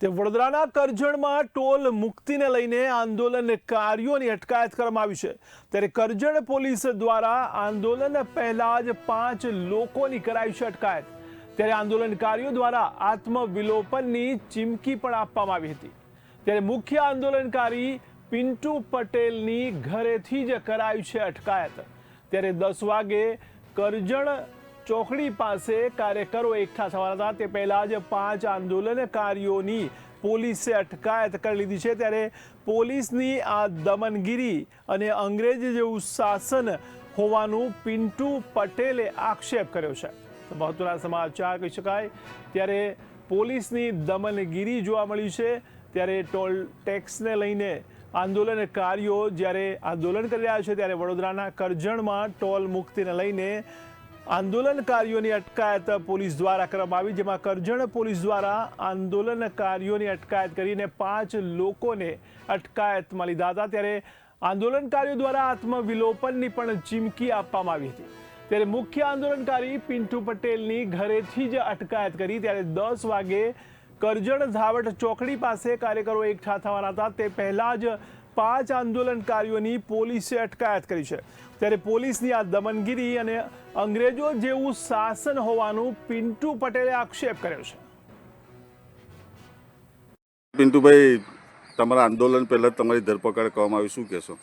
તે વડોદરાના કરજણમાં ટોલ મુક્તિને લઈને આંદોલનકારીઓની અટકાયત કરવામાં આવી છે. ત્યારે કરજણ પોલીસ દ્વારા આંદોલન પહેલા જ પાંચ લોકોની કરાઈ છે અટકાયત. ત્યારે આંદોલનકારીઓ દ્વારા આત્મવિલોપનની ચીમકી પણ આપવામાં આવી હતી. ત્યારે મુખ્ય આંદોલનકારી પિન્ટુ પટેલની ઘરેથી જ કરાયું છે અટકાયત. ત્યારે દસ વાગે કરજણ ચોકડી પાસે કાર્યકરો એકઠા થવાના હતા. તે પહેલા જ પાંચ આંદોલનકારીઓની પોલીસે અટકાયત કરી લીધી છે. ત્યારે પોલીસની આ દમનગીરી અને અંગ્રેજ જેવું શાસન હોવાનું પિન્ટુ પટેલે આક્ષેપ કર્યો છે. મહત્વના સમાચાર કહી શકાય. ત્યારે પોલીસની દમનગીરી જોવા મળી છે. ત્યારે ટોલ ટેક્સને લઈને આંદોલનકારીઓ જ્યારે આંદોલન કરી રહ્યા છે, ત્યારે વડોદરાના કરજણમાં ટોલ મુક્તિને લઈને આંદોલનકારીઓની અટકાયત પોલીસ દ્વારા કરવામાં આવી, જેમાં કરજણ પોલીસ દ્વારા આંદોલનકારીઓની અટકાયત કરીને પાંચ લોકોને અટકાયતમાં લીધા હતા ત્યારે આંદોલનકારીઓ દ્વારા આત્મવિલોપનની પણ ચીમકી આપવામાં આવી હતી. ત્યારે મુખ્ય આંદોલનકારી પિન્ટુ પટેલની ઘરેથી જ અટકાયત કરી. ત્યારે દસ વાગે કરજણ ધાવટ ચોકડી પાસે કાર્યકરો એકઠા થવાના હતા. તે પહેલાં જ પાંચ આંદોલનકારીઓની પોલીસે અટકાયત કરી છે. ત્યારે પોલીસની આ દમનગીરી અને અંગ્રેજો જેવું શાસન હોવાનું પિન્ટુ પટેલે આક્ષેપ કર્યો છે. પિન્ટુભાઈ તમારા આંદોલન પહેલાં તમારી ધરપકડ કરવામાં આવી શું કહેશો?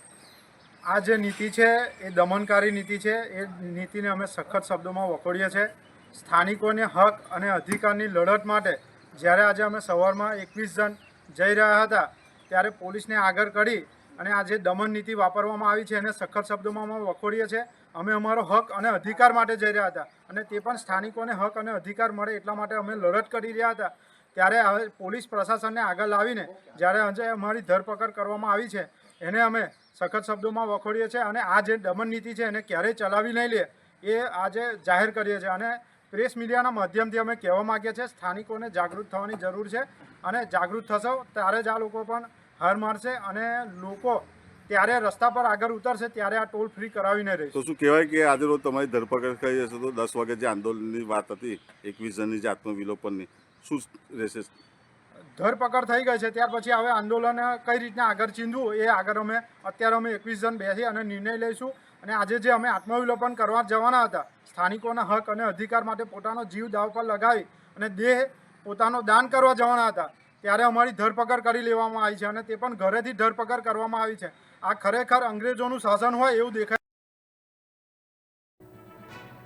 આ જે નીતિ છે એ દમનકારી નીતિ છે એ નીતિને અમે સખત શબ્દોમાં વખોડીએ છીએ. સ્થાનિકોને હક અને અધિકારની લડત માટે જ્યારે આજે અમે સવારમાં એકવીસ જણ જઈ રહ્યા હતા ત્યારે પોલીસને આગળ કરી અને આ જે દમન નીતિ વાપરવામાં આવી છે એને સખત શબ્દોમાં અમે વખોડીએ છીએ. અમે અમારો હક અને અધિકાર માટે જઈ રહ્યા હતા અને તે પણ સ્થાનિકોને હક અને અધિકાર મળે એટલા માટે અમે લડત કરી રહ્યા હતા. ત્યારે હવે પોલીસ પ્રશાસનને આગળ લાવીને જ્યારે આજે અમારી ધરપકડ કરવામાં આવી છે, એને અમે સખત શબ્દોમાં વખોડીએ છીએ અને આ જે દમન નીતિ છે એને ક્યારેય ચલાવી નહીં લે એ આજે જાહેર કરીએ છીએ. અને પ્રેસ મીડિયાના માધ્યમથી અમે કહેવા માગીએ છીએ, સ્થાનિકોને જાગૃત થવાની જરૂર છે અને જાગૃત થશો ત્યારે જ આ લોકો પણ હાર મારશે અને લોકો ત્યારે રસ્તા પર આગળ ઉતરશે ત્યારે આ ટોલ ફ્રી કરાવીને રહેશે. તો શું કહેવાય કે આજે રોજ તમારી ધરપકડ કરી હશે તો દસ વાગે જે આંદોલનની વાત હતી એકવીસ જણની જે આત્મવિલોપનની શું રહેશે? ધરપકડ થઈ ગઈ છે ત્યાર પછી હવે આંદોલન કઈ રીતના આગળ ચીંધવું એ આગળ અમે અત્યારે અમે એકવીસ જણ બેસી અને નિર્ણય લઈશું. અને આજે જે અમે આત્મવિલોપન કરવા જવાના હતા સ્થાનિકોના હક અને અધિકાર માટે પોતાનો જીવ દાવ પર લગાવી અને દેહ પોતાનો દાન કરવા જવાના હતા. ત્યારે અમારી ધરપકડ કરી લેવામાં આવી છે અને તે પણ ઘરેથી ધરપકડ કરવામાં આવી છે. આ ખરેખર અંગ્રેજોનું શાસન હોય એવું દેખાય